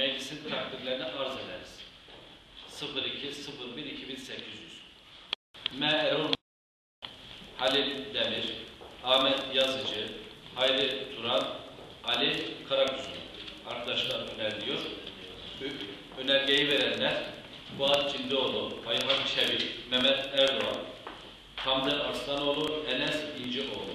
meclisin takdirlerine arz ederiz. 02 01 2800 M. Erol Halil Demir, Ahmet Yazıcı, Hayri Turan, Ali Karakuzu arkadaşlar öneriliyor. Önergeyi verenler Fuat Cindoğlu, Ayhan Çevik, Mehmet Erdoğan, Hamdi Arslanoğlu, Enes İncioğlu.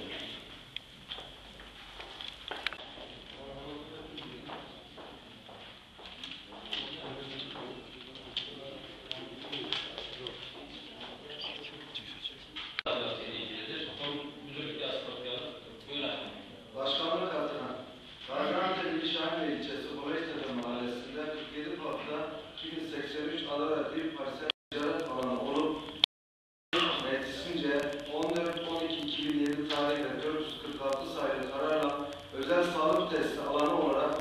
2083 adalet bir parsel ticaret alanı olup meclisince 14-12-2007 tarihinde 446 sayılı kararla özel sağlık testi alanı olarak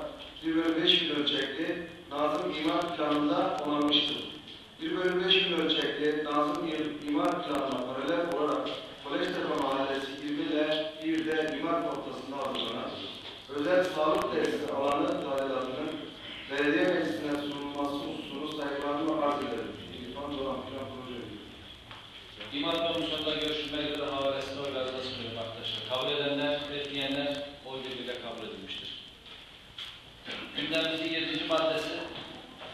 1 bölü 5 bin ölçekli Nazım İmar Planı'nda onanmıştır. 1 bölü 5 bin ölçekli Nazım İmar Planı'na paralel olarak Koleştepe Mahallesi 20 ile 1'de imar noktasında hazırlanan özel sağlık tesisi alanı Müdürü. İmar Komisyonu'nda görüşülmeye göre havalesini oylarına sunuyorum arkadaşlar. Kabul edenler, etmeyenler oy birliğiyle kabul edilmiştir. Gündemimizin 7. maddesi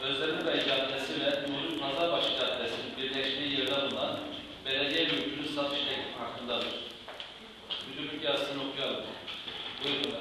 Özdemir Bey Caddesi ve Nuri Pazarbaşı Caddesi'nin birleştiği yerde bulunan belediye mülkünün satış teklifi hakkındadır. Müdürlük yazısını okuyalım. Buyurun.